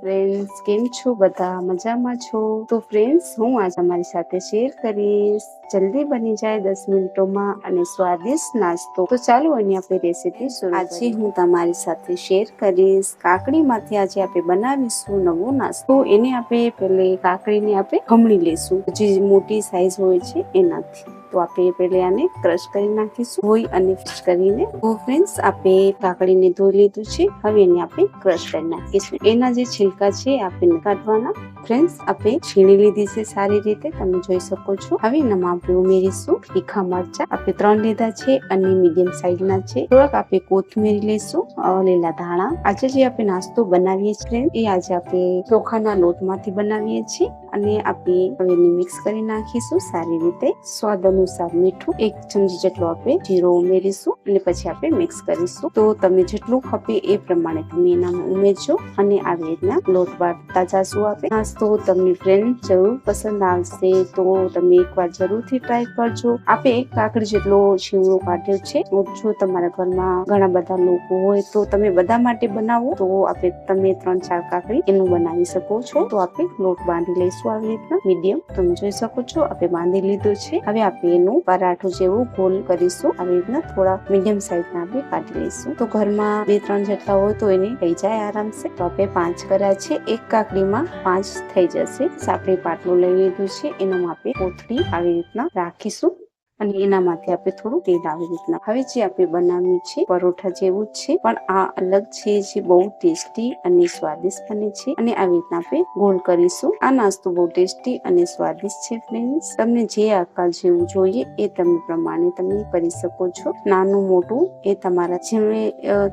Friends કેમ છો? બધા મજામાં છો? તો ફ્રેન્ડ્સ હું આજ તમારી સાથે શેર કરીશ. જલ્દી બની જાય દસ મિનિટોમાં અને સ્વાદિષ્ટ નાસ્તો. તો ચાલો એની આપણે રેસીપી શરૂ આજે હું તમારી સાથે શેર કરીશ. કાકડીમાંથી આજે આપણે બનાવીશું નવો નાસ્તો. એને આપણે પેલે કાકડીને આપણે ખમણી લેશું જે મોટી સાઈઝ હોય છે એનાથી. તો આપણે પેલે આને ક્રશ કરી નાખીશું. ધોઈ અને ફિશ કરીને. તો ફ્રેન્ડ્સ આપણે કાકડીને ધોઈ લીધું છે. હવે એને આપણે ક્રશ કરી નાખીશું. એના જે છિલકા છે આપણે કાઢવાના. ફ્રેન્ડ્સ આપણે છીણી લીધી છે સારી રીતે. તમે જોઈ શકો છો. હવે એનામાં આપણે ઉમેરીશું તીખા મરચા. આપણે ત્રણ લીધા છે અને મીડિયમ સાઈઝના છે. થોડાક આપણે કોથમીર લઈશું લીલા ધાણા. આજે જે આપણે નાસ્તો બનાવીએ છીએ એ આજે આપણે ચોખાના લોટમાંથી બનાવીએ છીએ. અને આપણે હવે મિક્સ કરી નાખીશું સારી રીતે. સ્વાદ અનુસાર મીઠું એક ચમચી જેટલું આપણે જીરો ઉમેરીશું અને પછી આપણે મિક્સ કરીશું. તો તમે જેટલું ખપે એ પ્રમાણે તમે એનામાં ઉમેરજો અને આવી રીતના લોટ વાટતા જાશું આપણે. નાસ્તો તમને ફ્રેન્ડ જરૂર પસંદ આવશે તો તમે એકવાર જરૂરથી ટ્રાય કરજો. આપણે એક કાકડી જેટલો શીવડો કાઢ્યો છે. જો તમારા ઘરમાં ઘણા બધા લોકો હોય તો તમે બધા માટે બનાવો. તો આપણે તમે ત્રણ ચાર કાકડી એનું બનાવી શકો છો. તો આપણે લોટ બાંધી લઈશું આવી રીતના. મીડિયમ. તમે જોઈ શકો છો આપણે બાંધી લીધું છે. હવે આપણે એનું પરાઠું જેવું ગોલ કરીશું. આવી રીતના થોડા મીડિયમ સાઈઝના આપણે કાઢી લઈશું. તો ઘરમાં બે, ત્રણ જેટલા હોય તો એને થઈ જાય આરામસે. તો આપણે પાંચ કર્યા છે. એક કાકડીમાં પાંચ થઈ જશે. આપણે પાટલું લઈ લીધું છે. એનામાં આપણે કોથળી આવી રીતના રાખીશું. અને એનામાંથી આપણે થોડું તેલ આવી રીતના. હવે જે આપણે બનાવ્યું છે, પરોઠા જેવું જ છે, પણ આ અલગ છે, જે બહુ ટેસ્ટી અને સ્વાદિષ્ટ બને છે. અને આવી રીતના આપણે ગોળ કરીશું. આ નાસ્તો બહુ ટેસ્ટી અને સ્વાદિષ્ટ છે ફ્રેન્ડ્સ તમને જે આકાર જેવું જોઈએ એ તમે પ્રમાણે તમે કરી શકો છો. નાનું મોટું એ તમારા જેમ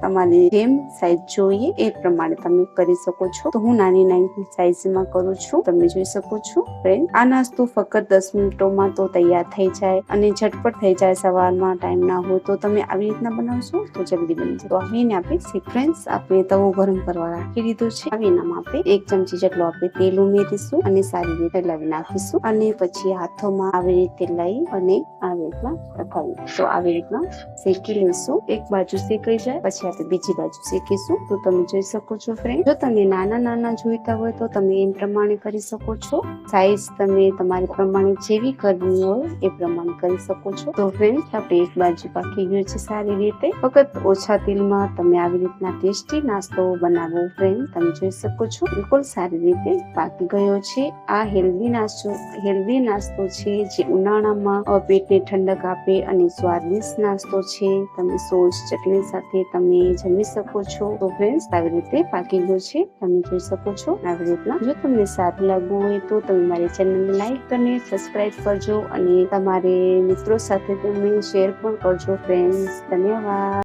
તમારી જેમ સાઈઝ જોઈએ એ પ્રમાણે તમે કરી શકો છો. તો હું નાની નાની સાઈઝમાં કરું છું. તમે જોઈ શકો છો ફ્રેન્ડ આ નાસ્તો ફક્ત દસ મિનિટોમાં તો તૈયાર થઈ જાય અને ઝટપટ થઈ જાય સવારમાં ટાઈમ ના હોય તો તમે આવી રીતના બનાવશો તો જલ્દી બની જાય. તો આવીને આપણે સિક્વન્સ આપણે તવો ગરમ કરવા રાખી દીધો છે. હવે આપણે એક ચમચી જેટલો આપણે તેલ ઉમેરીશું અને સારી રીતે લાવી નાખીશું અને પછી હાથોમાં આવી રીતે લઈ અને આવી રીતના રખાવી તો આવી રીતના શેકી લઈશું એક બાજુ શેકાઈ જાય, પછી આપણે બીજી બાજુ શેકીશું. તો તમે જોઈ શકો છો ફ્રેન્ડ જો તમે નાના નાના જોઈતા હોય તો તમે એ પ્રમાણે કરી શકો છો. સાઈઝ તમે તમારી પ્રમાણે જેવી કરવી હોય એ પ્રમાણે કરી છો. તો ફ્રેન્ડ આપણે એક બાજુ પાકી ગયું છે સારી રીતે. ફક્ત ઓછા તેલમાં તમે આવી રીતના ટેસ્ટી નાસ્તો બનાવો ફ્રેન્ડ તમે જોઈ શકો છો. બિલકુલ સારી રીતે પાકી ગયો છે. આ હેલ્ધી નાસ્તો હેલ્ધી નાસ્તો છે જે ઉનાળામાં પેટને ઠંડક આપે અને સ્વાદિષ્ટ નાસ્તો છે. તમે સોસ ચટણી સાથે તમે જમી શકો છો. તો ફ્રેન્ડ આવી રીતે પાકી ગયો છે. તમે જોઈ શકો છો. આવી રીતના જો તમને સારું લાગવું હોય તો તમે મારી ચેનલને લાઈક કરીને સબસ્ક્રાઈબ કરજો અને તમારે મિત્રો સાથે તમે શેર પણ કરજો ફ્રેન્ડ્સ ધન્યવાદ.